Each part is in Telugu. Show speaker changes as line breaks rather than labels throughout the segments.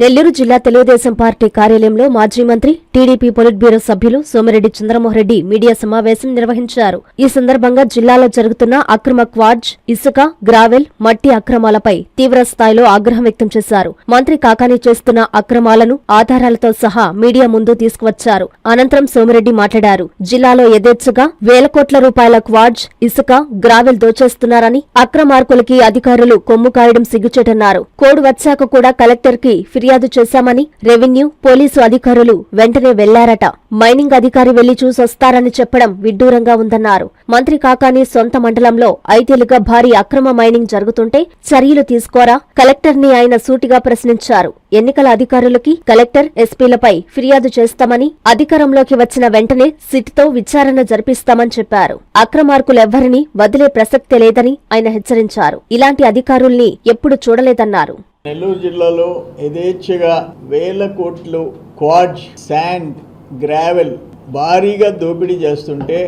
నెల్లూరు జిల్లా తెలుగుదేశం పార్టీ కార్యాలయంలో మాజీ మంత్రి టీడీపీ పొలిట్ బ్యూరో సభ్యులు సోమిరెడ్డి చంద్రమోహన్రెడ్డి మీడియా సమావేశం నిర్వహించారు. ఈ సందర్భంగా జిల్లాలో జరుగుతున్న అక్రమ క్వాడ్జ్ ఇసుక గ్రావెల్ మట్టి అక్రమాలపై తీవ్ర స్థాయిలో ఆగ్రహం వ్యక్తం చేశారు. మంత్రి కాకాని చేస్తున్న అక్రమాలను ఆధారాలతో సహా మీడియా ముందు తీసుకువచ్చారు. అనంతరం సోమిరెడ్డి మాట్లాడారు. జిల్లాలో యథేచ్ఛగా వేల కోట్ల రూపాయల క్వాడ్జ్ ఇసుక గ్రావెల్ దోచేస్తున్నారని అక్రమార్కులకి అధికారులు కొమ్ము కాయడం సిగ్గుచేటన్నారు. కోడ్ వచ్చాక కూడా కలెక్టర్కి ఫిర్యాదు చేశామని రెవెన్యూ పోలీసు అధికారులు వెంటనే వెళ్ళారట. మైనింగ్ అధికారి వెళ్ళి చూసొస్తారని చెప్పడం విడ్డూరంగా ఉందన్నారు. మంత్రి కాకాని సొంత మండలంలో ఐదేళ్ళుగా భారీ అక్రమ మైనింగ్ జరుగుతుంటే చర్యలు తీసుకోరా? కలెక్టర్ని ఆయన సూటిగా ప్రశ్నించారు. ఎన్నికల అధికారులకి కలెక్టర్ ఎస్పీలపై ఫిర్యాదు చేస్తామని అధికారంలోకి వచ్చిన వెంటనే సిట్తో విచారణ జరిపిస్తామని చెప్పారు. అక్రమార్కులెవ్వరినీ వదిలే ప్రసక్తే లేదని ఆయన హెచ్చరించారు. ఇలాంటి అధికారుల్ని ఎప్పుడు చూడలేదన్నారు.
నెల్లూరు జిల్లాలో యథేచ్ఛగా వేల కోట్లు క్వాడ్జ్ శాండ్ గ్రావెల్ భారీగా దోపిడీ చేస్తుంటే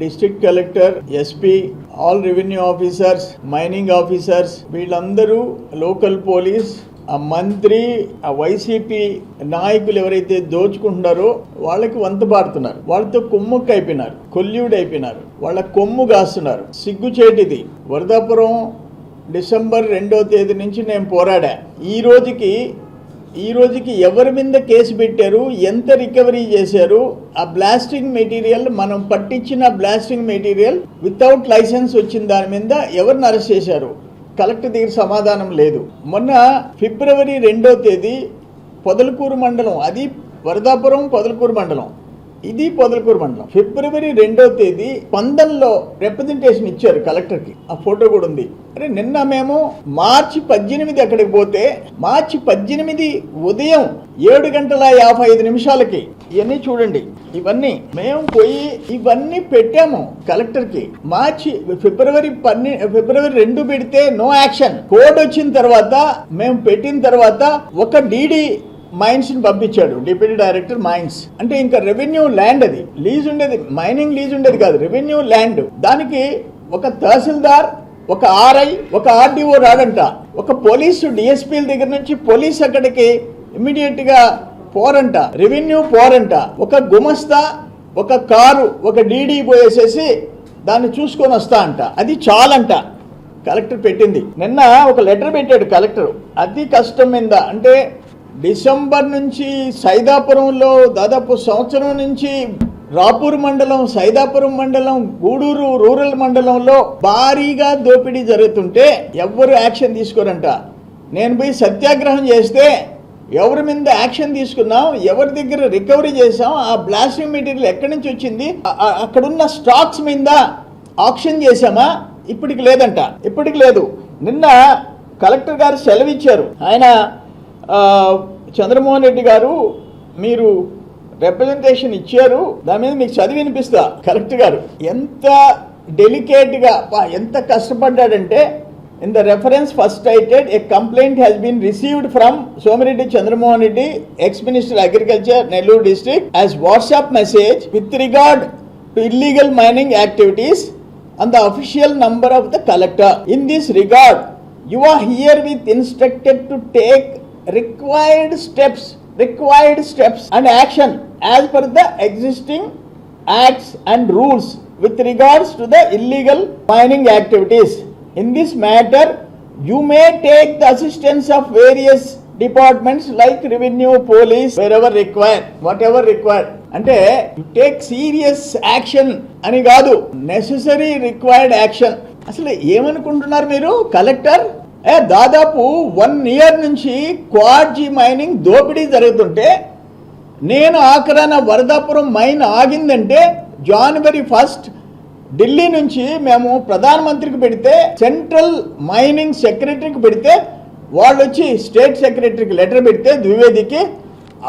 district collector SP all revenue officers mining officers వీళ్ళందరూ లోకల్ పోలీస్ ఆ మంత్రి ఆ వైసీపీ నాయకులు ఎవరైతే దోచుకుంటున్నారో వాళ్ళకి వంత పాడుతున్నారు వాళ్ళతో కొమ్ముకు అయిపోయినారు కొల్యూడ్ అయిపోయినారు. వాళ్ళ కొమ్ము కాస్తున్నారు. సిగ్గుచేటిది. వరదాపురం డిసెంబర్ రెండో తేదీ నుంచి నేను పోరాడా. ఈ రోజుకి ఈ రోజుకి ఎవరి మీద కేసు పెట్టారు ఎంత రికవరీ చేశారు ఆ బ్లాస్టింగ్ మెటీరియల్ మనం పట్టించిన బ్లాస్టింగ్ మెటీరియల్ వితౌట్ లైసెన్స్ వచ్చిన దాని మీద ఎవరిని అరెస్ట్ చేశారు? కలెక్టర్ దగ్గర సమాధానం లేదు. మొన్న ఫిబ్రవరి రెండో తేదీ పొదలకూరు మండలం అది వరదాపురం పొదలకూరు మండలం. ఇది పొదలకూరు మండలం. ఫిబ్రవరి రెండో తేదీ పందంలో రిప్రజెంటేషన్ ఇచ్చారు కలెక్టర్కి ఆ ఫోటో కూడా ఉంది. అరే నిన్న మేము మార్చి పద్దెనిమిది అక్కడికి పోతే మార్చి పద్దెనిమిది ఉదయం ఏడు గంటల యాభై ఐదు నిమిషాలకి ఇవన్నీ చూడండి. ఇవన్నీ మేము పోయి ఇవన్నీ పెట్టాము కలెక్టర్కి మార్చి ఫిబ్రవరి పన్నె ఫిబ్రవరి రెండు పెడితే నో యాక్షన్ కోడ్ వచ్చిన తర్వాత మేము పెట్టిన తర్వాత ఒక డీడీ మైన్స్ని పంపించాడు డిప్యూటీ డైరెక్టర్ మైన్స్ అంటే ఇంకా రెవెన్యూ ల్యాండ్ అది. లీజ్ ఉండేది మైనింగ్ లీజ్ ఉండేది కాదు రెవెన్యూ ల్యాండ్ దానికి ఒక తహసీల్దార్ ఒక ఆర్ఐ ఒక ఆర్డీఓ రాడంట ఒక పోలీసు డిఎస్పీల దగ్గర నుంచి పోలీస్ అక్కడికి ఇమ్మీడియట్గా పోరంట. రెవెన్యూ పోరంట. ఒక గుమస్తా ఒక కారు ఒక డీడీ పోయేసేసి దాన్ని చూసుకొని వస్తా అంట. అది చాలంట. కలెక్టర్ పెట్టింది. నిన్న ఒక లెటర్ పెట్టాడు కలెక్టర్. అతి కష్టం మీద. అంటే డిసెంబర్ నుంచి సైదాపురంలో దాదాపు సంవత్సరం నుంచి రాపూర్ మండలం సైదాపురం మండలం గూడూరు రూరల్ మండలంలో భారీగా దోపిడీ జరుగుతుంటే ఎవ్వరు యాక్షన్ తీసుకోరంట? నేను పోయి సత్యాగ్రహం చేస్తే ఎవరి మీద యాక్షన్ తీసుకున్నాం ఎవరి దగ్గర రికవరీ చేసాం ఆ బ్లాస్టింగ్ మెటీరియల్ ఎక్కడి నుంచి వచ్చింది అక్కడున్న స్టాక్స్ మీద ఆక్షన్ చేశామా? ఇప్పటికి లేదంట. ఇప్పటికి లేదు. నిన్న కలెక్టర్ గారు సెలవు ఇచ్చారు ఆయన చంద్రమోహన్ రెడ్డి గారు మీరు రిప్రజెంటేషన్ ఇచ్చారు. దాని మీద మీకు చదివి వినిపిస్తా కలెక్టర్ గారు. ఎంత డెలికేట్గా ఎంత కష్టపడ్డాడంటే in the reference first cited a complaint has been received from Somireddy Chandramohan Reddy ex minister agriculture Nellore district as WhatsApp message with regard to illegal mining activities and the official number of the collector in this regard you are herewith instructed to take required steps required steps and action as per the existing acts and rules with regards to the illegal mining activities in this matter you may take the assistance of various departments like revenue police wherever require whatever required అంటే టేక్ సీరియస్ యాక్షన్ అని కాదు నెసెసరీ రిక్వైర్డ్ యాక్షన్ అసలు ఏమనుకుంటున్నారు మీరు కలెక్టర్ దాదాపు వన్ ఇయర్ నుంచి క్వార్జీ మైనింగ్ దోపిడీ జరుగుతుంటే నేను ఆఖరాన వరదాపురం మైన్ ఆగిందంటే జనవరి ఫస్ట్ ఢిల్లీ నుంచి మేము ప్రధానమంత్రికి పెడితే సెంట్రల్ మైనింగ్ సెక్రటరీకి పెడితే వాళ్ళు వచ్చి స్టేట్ సెక్రటరీకి లెటర్ పెడితే ద్వివేదికి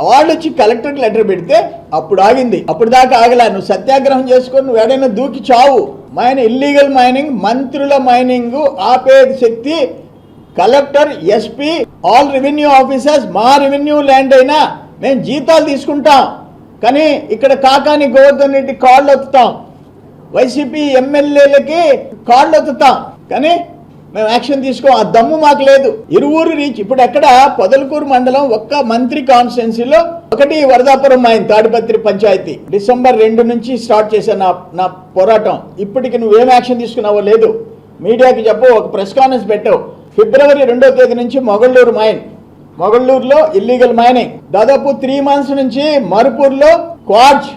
వాళ్ళు వచ్చి కలెక్టర్కి లెటర్ పెడితే అప్పుడు ఆగింది. అప్పుడు దాకా ఆగలా. నువ్వు సత్యాగ్రహం చేసుకొని నువ్వు ఎడైనా దూకి చావు. మైన ఇల్లీగల్ మైనింగ్ మంత్రుల మైనింగ్ ఆపే శక్తి collector SP all revenue officers మా రెవెన్యూ ల్యాండ్ అయినా మేము జీతాలు తీసుకుంటాం. కానీ ఇక్కడ కాకాని గోవర్ధన్ రెడ్డి కాళ్ళు ఒత్తుతాం వైసీపీ ఎమ్మెల్యేలకి కాళ్ళు ఒత్తుతాం కానీ మేము యాక్షన్ తీసుకో ఆ దమ్ము మాకు లేదు. ఇరువురు రీచ్ ఇప్పుడు ఎక్కడ పొదలకూరు మండలం ఒక్క మంత్రి కాన్స్టిట్యున్సీలో ఒకటి వరదాపురం ఆయన తాడిపత్రి పంచాయతీ. డిసెంబర్ రెండు నుంచి స్టార్ట్ చేశాను నా నా పోరాటం. ఇప్పటికి నువ్వేం యాక్షన్ తీసుకున్నావో లేదు. మీడియాకి చెప్పు ఒక ప్రెస్ కాన్ఫరెన్స్ పెట్టావు ఫిబ్రవరి రెండో తేదీ నుంచి మొగళ్ళూరు మైన్. మొగళ్ళూరులో ఇల్లీగల్ మైనింగ్ దాదాపు త్రీ మంత్స్ నుంచి మరుపూర్లో క్వార్జ్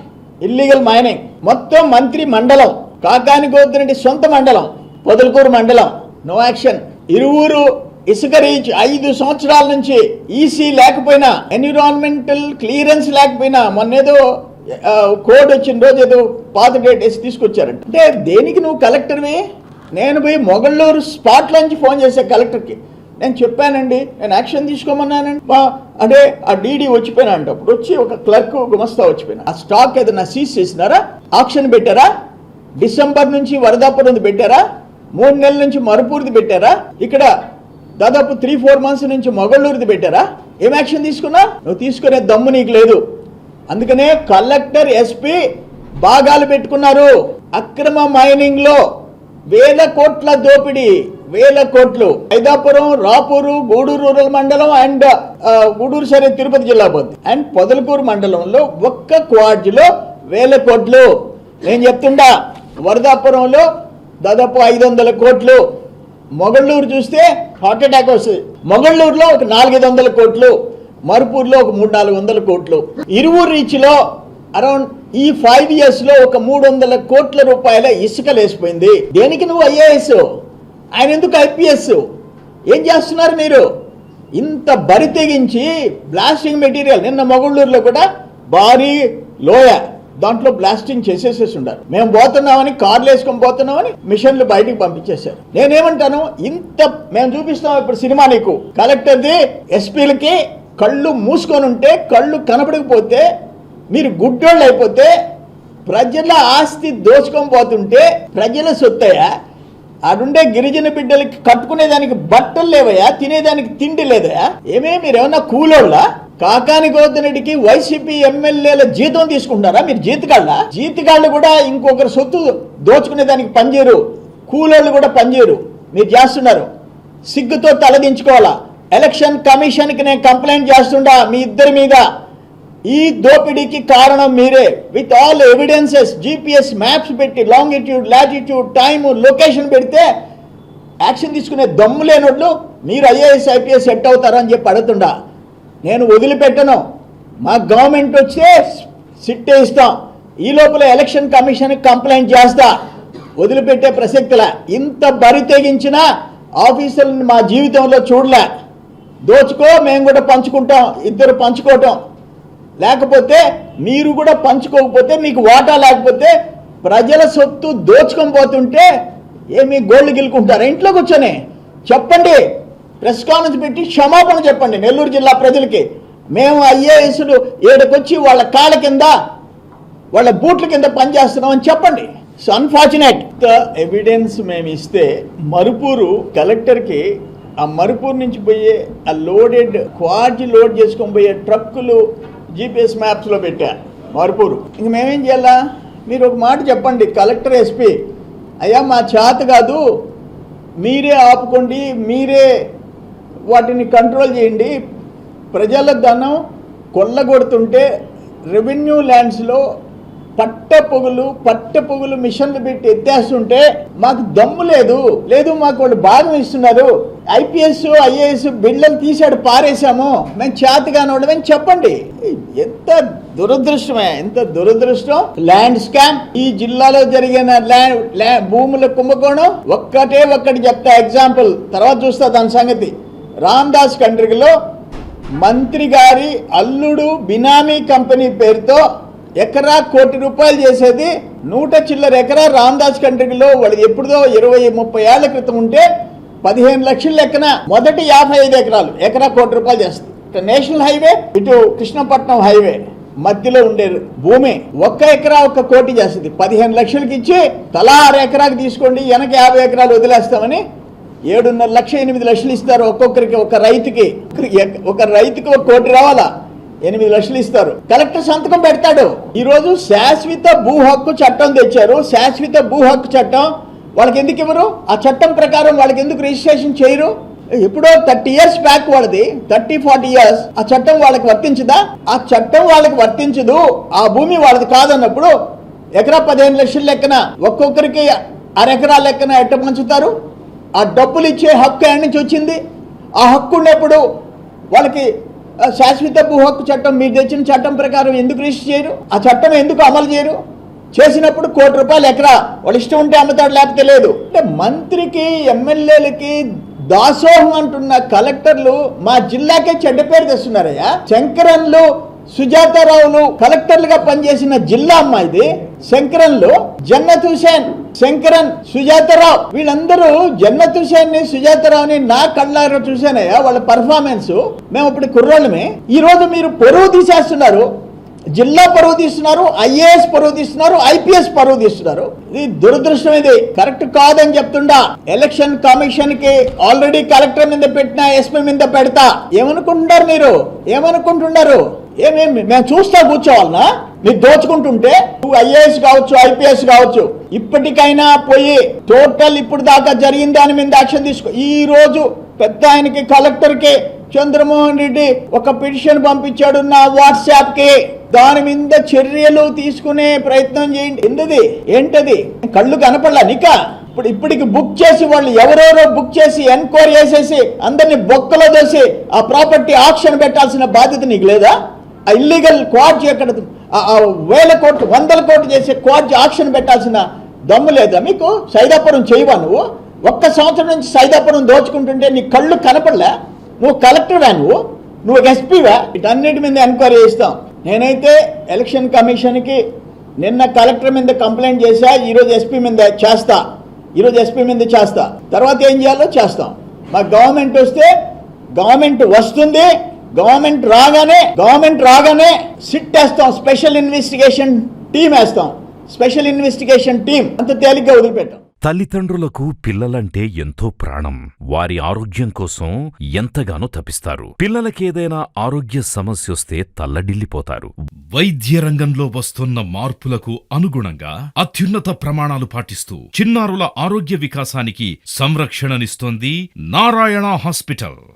ఇల్లీగల్ మైనింగ్ మొత్తం మంత్రి మండలం కాకాని గోద్రెడ్డి సొంత మండలం పొదలకూరు మండలం. నో యాక్షన్ ఇరువురు ఇసుక రీచ్ ఐదు సంవత్సరాల నుంచి ఈసీ లేకపోయినా ఎన్విరాన్మెంటల్ క్లియరెన్స్ లేకపోయినా మొన్నేదో కోడ్ వచ్చిన రోజు ఏదో పాత డేట్ వేసి తీసుకొచ్చారంట. అంటే దేనికి నువ్వు కలెక్టర్వి నేను పోయి మొగళ్ళూరు స్పాట్లోంచి ఫోన్ చేశా కలెక్టర్కి. నేను చెప్పానండి నేను యాక్షన్ తీసుకోమన్నానండి. మా అంటే ఆ డీడీ వచ్చిపోయినా అంటే అప్పుడు వచ్చి ఒక క్లర్క్ గుమస్తా వచ్చిపోయినా. ఆ స్టాక్ ఏదైనా సీజ్ చేసినారా? ఆక్షన్ పెట్టారా? డిసెంబర్ నుంచి వరదాపురంది పెట్టారా? మూడు నెలల నుంచి మరుపూర్ది పెట్టారా? ఇక్కడ దాదాపు త్రీ ఫోర్ మంత్స్ నుంచి మొగళ్ళూరుది పెట్టారా? ఏం యాక్షన్ తీసుకున్నా? నువ్వు తీసుకునే దమ్ము నీకు లేదు. అందుకనే కలెక్టర్ ఎస్పీ భాగాలు పెట్టుకున్నారు. అక్రమ మైనింగ్లో వేల కోట్ల దోపిడీ వేల కోట్లు. ఐదాపురం రాపూరు గూడూరు రూరల్ మండలం అండ్ గూడూరు సరే తిరుపతి జిల్లా పోతుంది అండ్ పొదలకూరు మండలంలో ఒక్క క్వార్డ్లో వేల కోట్లు. నేను చెప్తుండా వరదాపురంలో దాదాపు ఐదు వందల కోట్లు. మొగళ్ళూరు చూస్తే హార్ట్ అటాక్ వస్తుంది. మొగళ్ళూరులో ఒక నాలుగైదు వందల కోట్లు. మరుపూర్లో ఒక మూడు నాలుగు వందల కోట్లు. ఇరువురు రీచ్లో అరౌండ్ ఈ ఫైవ్ ఇయర్స్లో ఒక మూడు వందల కోట్ల రూపాయల ఇసుక లేసిపోయింది దేనికి నువ్వు ఐఏఎస్? ఆయన ఎందుకు ఐపీఎస్? ఏం చేస్తున్నారు మీరు? ఇంత బరి తెగించి బ్లాస్టింగ్ మెటీరియల్ నిన్న మొగుళ్ళూరులో కూడా భారీ లోయ. దాంట్లో బ్లాస్టింగ్ చేసేసేసి ఉండారు మేము పోతున్నామని కార్లు వేసుకొని పోతున్నామని మిషన్లు బయటికి పంపించేశారు. నేనేమంటాను? ఇంత మేము చూపిస్తాం ఇప్పుడు సినిమా నీకు. కలెక్టర్ది ఎస్పీలకి కళ్ళు మూసుకొని ఉంటే కళ్ళు కనపడకపోతే మీరు గుడ్డోళ్ళు అయిపోతే ప్రజల ఆస్తి దోచుకొని పోతుంటే ప్రజల సొత్తయా అడుండే గిరిజన బిడ్డలకి కట్టుకునేదానికి బట్టలు లేవయా తినేదానికి తిండి లేదయా ఏమే మీరేమన్నా కూలోళ్ళ? కాకాని గోవర్ధనరెడ్డికి వైసీపీ ఎమ్మెల్యేల జీతం తీసుకుంటారా మీరు జీతగాళ్ళ? జీతగాళ్ళు కూడా ఇంకొకరి సొత్తు దోచుకునేదానికి పనిచేయరు. కూలోళ్ళు కూడా పనిచేయరు. మీరు చేస్తున్నారు. సిగ్గుతో తలదించుకోవాలా? ఎలక్షన్ కమిషన్కి నేను కంప్లైంట్ చేస్తుండా మీ ఇద్దరి మీద? ఈ దోపిడీకి కారణం మీరే. With all evidences GPS maps పెట్టి లాంగిట్యూడ్ లాటిట్యూడ్ టైమ్ లొకేషన్ పెడితే యాక్షన్ తీసుకునే దమ్ము లేనోళ్ళు మీరు ఐఏఎస్ ఐపీఎస్ సెట్ అవుతారని చెప్పి అడుగుతుండా. నేను వదిలిపెట్టను. మా గవర్నమెంట్ వచ్చే సిట్ ఇస్తాం. ఈ లోపల ఎలక్షన్ కమిషన్కి కంప్లైంట్ చేస్తా. వదిలిపెట్టే ప్రసక్తిలా. ఇంత బరి తెగించిన ఆఫీసర్ని మా జీవితంలో చూడలే. దోచుకో మేము కూడా పంచుకుంటాం. ఇద్దరు పంచుకోవటం. లేకపోతే మీరు కూడా పంచుకోకపోతే మీకు వాటా లేకపోతే ప్రజల సొత్తు దోచుకొని పోతుంటే ఏమి గోల్డ్ గిలుకుంటారా ఇంట్లో కూర్చొని చెప్పండి. ప్రెస్ కాన్ఫరెన్స్ పెట్టి క్షమాపణ చెప్పండి నెల్లూరు జిల్లా ప్రజలకి. మేము ఐఏఎస్లు ఏడకొచ్చి వాళ్ళ కాళ్ళ కింద వాళ్ళ బూట్ల కింద పనిచేస్తున్నామని చెప్పండి. సో అన్ఫార్చునేట్ ఎవిడెన్స్ మేము ఇస్తే మరుపూరు కలెక్టర్కి ఆ మరుపూరు నుంచి పోయే ఆ లోడెడ్ క్వార్జ్ లోడ్ చేసుకొని పోయే ట్రక్కులు జీపీఎస్ మ్యాప్స్లో పెట్టా మరుపూరు. ఇంక మేమేం చేయాలా? మీరు ఒక మాట చెప్పండి కలెక్టర్ ఎస్పీ అయ్యా మా చేత కాదు మీరే ఆపుకోండి మీరే వాటిని కంట్రోల్ చేయండి. ప్రజల ధనం కొల్లగొడుతుంటే రెవెన్యూ ల్యాండ్స్లో పట్ట పొగులు పట్ట పొగులు మిషన్లు పెట్టి ఎత్తేస్తుంటే మాకు దమ్ము లేదు. లేదు మాకు వాళ్ళు భాగం ఇస్తున్నారు. ఐపీఎస్ ఐఏఎస్ బిళ్ళలు తీసాడు పారేశాము. మేము చేతగాని వాళ్ళమని చెప్పండి. ఎంత దురదృష్టమే ఎంత దురదృష్టం. ల్యాండ్ స్కామ్ ఈ జిల్లాలో జరిగిన ల్యాండ్ భూముల కుంభకోణం ఒక్కటే ఒక్కటి చెప్తా ఎగ్జాంపుల్. తర్వాత చూస్తా దాని సంగతి. రామ్దాస్ కండ్రికలో మంత్రి గారి అల్లుడు బినామీ కంపెనీ పేరుతో ఎకరా కోటి రూపాయలు చేసేది నూట చిల్లర ఎకరా రామ్దాస్ కంట్రీలో వాళ్ళు ఎప్పుడుదో ఇరవై ముప్పై ఏళ్ళ క్రితం ఉంటే పదిహేను లక్షల లెక్కన మొదటి యాభై ఐదు ఎకరాలు ఎకరా కోటి రూపాయలు చేస్తుంది. నేషనల్ హైవే ఇటు కృష్ణపట్నం హైవే మధ్యలో ఉండే భూమి ఒక్క ఎకరా ఒక్క కోటి చేస్తుంది. పదిహేను లక్షలకి ఇచ్చి తలా ఆరు ఎకరాకి తీసుకోండి వెనక యాభై ఎకరాలు వదిలేస్తామని ఏడున్నర లక్ష ఎనిమిది లక్షలు ఇస్తారు ఒక్కొక్కరికి ఒక రైతుకి ఒక రైతుకి ఒక కోటి రావాలా? ఎనిమిది లక్షలు ఇస్తారు. కలెక్టర్ సంతకం పెడతాడు. ఈరోజు శాశ్వత భూ హక్కు చట్టం తెచ్చారు. శాశ్వత భూ హక్కు చట్టం వాళ్ళకి ఎందుకు ఇవ్వరు? ఆ చట్టం ప్రకారం వాళ్ళకి ఎందుకు రిజిస్ట్రేషన్ చేయరు? ఎప్పుడో థర్టీ ఇయర్స్ బ్యాక్ వాళ్ళది. Thirty forty years. ఆ చట్టం వాళ్ళకి వర్తించదా? ఆ చట్టం వాళ్ళకి వర్తించదు. ఆ భూమి వాళ్ళది కాదన్నప్పుడు ఎకరా పదిహేను లక్షల లెక్కన ఒక్కొక్కరికి అరెకరా లెక్కన ఎట్ట పంచుతారు? ఆ డబ్బులు ఇచ్చే హక్కు ఎక్కడి నుంచి వచ్చింది? ఆ హక్కు ఉన్నప్పుడు వాళ్ళకి శాశ్వత భూ హక్కు చట్టం మీరు తెచ్చిన చట్టం ప్రకారం ఎందుకు రిజిస్టర్ చేయరు? ఆ చట్టం ఎందుకు అమలు చేయరు? చేసినప్పుడు కోటి రూపాయలు ఎకరా? వాళ్ళు ఇష్టం ఉంటే అమ్ముతాడు లేకపోతే లేదు. అంటే మంత్రికి ఎమ్మెల్యేలకి దాసోహం అంటున్న కలెక్టర్లు మా జిల్లాకే చెడ్డ పేరు తెస్తున్నారయ్యా. శంకరన్లు సుజాతారావులు కలెక్టర్లుగా పనిచేసిన జిల్లా అమ్మాయిది ఇది శంకరన్లు జన్నత్ హుసేన్. శంకరన్ సుజాతరావు. వీళ్ళందరూ జన్నత్ హుసేన్ని సుజాతారావుని నా కళ్ళారా చూశానయ్యా వాళ్ళ పర్ఫార్మెన్స్ మేము ఇప్పుడు కుర్రోళ్ళమే. ఈ రోజు మీరు పొరుగు తీసేస్తున్నారు. జిల్లా పరువు తీస్తున్నారు ఐఏఎస్ పరువు తీస్తున్నారు ఐపీఎస్ పరువు తీస్తున్నారు. ఇది దురదృష్టం ఇది. కరెక్ట్ కాదని చెప్తుండా. ఎలక్షన్ కమిషన్కి ఆల్రెడీ కలెక్టర్ మీద పెట్టినా ఎస్పీ మీద పెడతా. ఏమనుకుంటున్నారు మీరు? ఏమనుకుంటున్నారు? ఏమేమి? మేము చూస్తా కూర్చోవాలనా? మీరు దోచుకుంటుంటే? నువ్వు ఐఏఎస్ కావచ్చు ఐపీఎస్ కావచ్చు ఇప్పటికైనా పోయి టోటల్ ఇప్పుడు దాకా జరిగిన దాని మీద యాక్షన్ తీసుకో ఈ రోజు పెద్ద ఆయనకి కలెక్టర్కి చంద్రమోహన్ రెడ్డి ఒక పిటిషన్ పంపించాడు నా వాట్సాప్కి దాని మీద చర్యలు తీసుకునే ప్రయత్నం చేయండి. ఎందుది? ఏంటది? కళ్ళు కనపడలా నిక? ఇప్పుడు ఇప్పటికి బుక్ చేసి వాళ్ళు ఎవరెవరో బుక్ చేసి ఎన్క్వైరీ చేసేసి అందరిని బొక్కలో దోసి ఆ ప్రాపర్టీ ఆప్షన్ పెట్టాల్సిన బాధ్యత నీకు లేదా? ఇల్లీగల్ క్వాడ్జ్ ఎక్కడ వేల కోట్లు వందల కోట్లు చేసే క్వాడ్జ్ ఆక్షన్ పెట్టాల్సిన దమ్ము లేదా మీకు? సైదాపురం చేయవా నువ్వు? ఒక్క సంవత్సరం నుంచి సైదాపురం దోచుకుంటుంటే నీ కళ్ళు కనపడలే? నువ్వు కలెక్టర్వా నువ్వు? నువ్వు ఎస్పీవా వీటన్నిటి మీద ఎంక్వైరీ చేస్తాం. నేనైతే ఎలక్షన్ కమిషన్కి నిన్న కలెక్టర్ మీద కంప్లైంట్ చేశా ఈరోజు ఎస్పీ మీద చేస్తా. ఈరోజు ఎస్పీ మీద చేస్తా. తర్వాత ఏం చేయాలో చేస్తాం. మా గవర్నమెంట్ వస్తే గవర్నమెంట్ వస్తుంది గవర్నమెంట్ రాగానే గవర్నమెంట్ రాగానే సిట్ వేస్తాం స్పెషల్ ఇన్వెస్టిగేషన్ టీం వేస్తాం. స్పెషల్ ఇన్వెస్టిగేషన్ టీం అంత తేలిగ్గా వదిలిపెట్టాం.
తల్లిదండ్రులకు పిల్లలంటే ఎంతో ప్రాణం. వారి ఆరోగ్యం కోసం ఎంతగానో తపిస్తారు. పిల్లలకేదైనా ఆరోగ్య సమస్యొస్తే తల్లడిల్లిపోతారు.
వైద్య రంగంలో వస్తున్న మార్పులకు అనుగుణంగా అత్యున్నత ప్రమాణాలు పాటిస్తూ చిన్నారుల ఆరోగ్య వికాసానికి సంరక్షణనిస్తోంది నారాయణ హాస్పిటల్.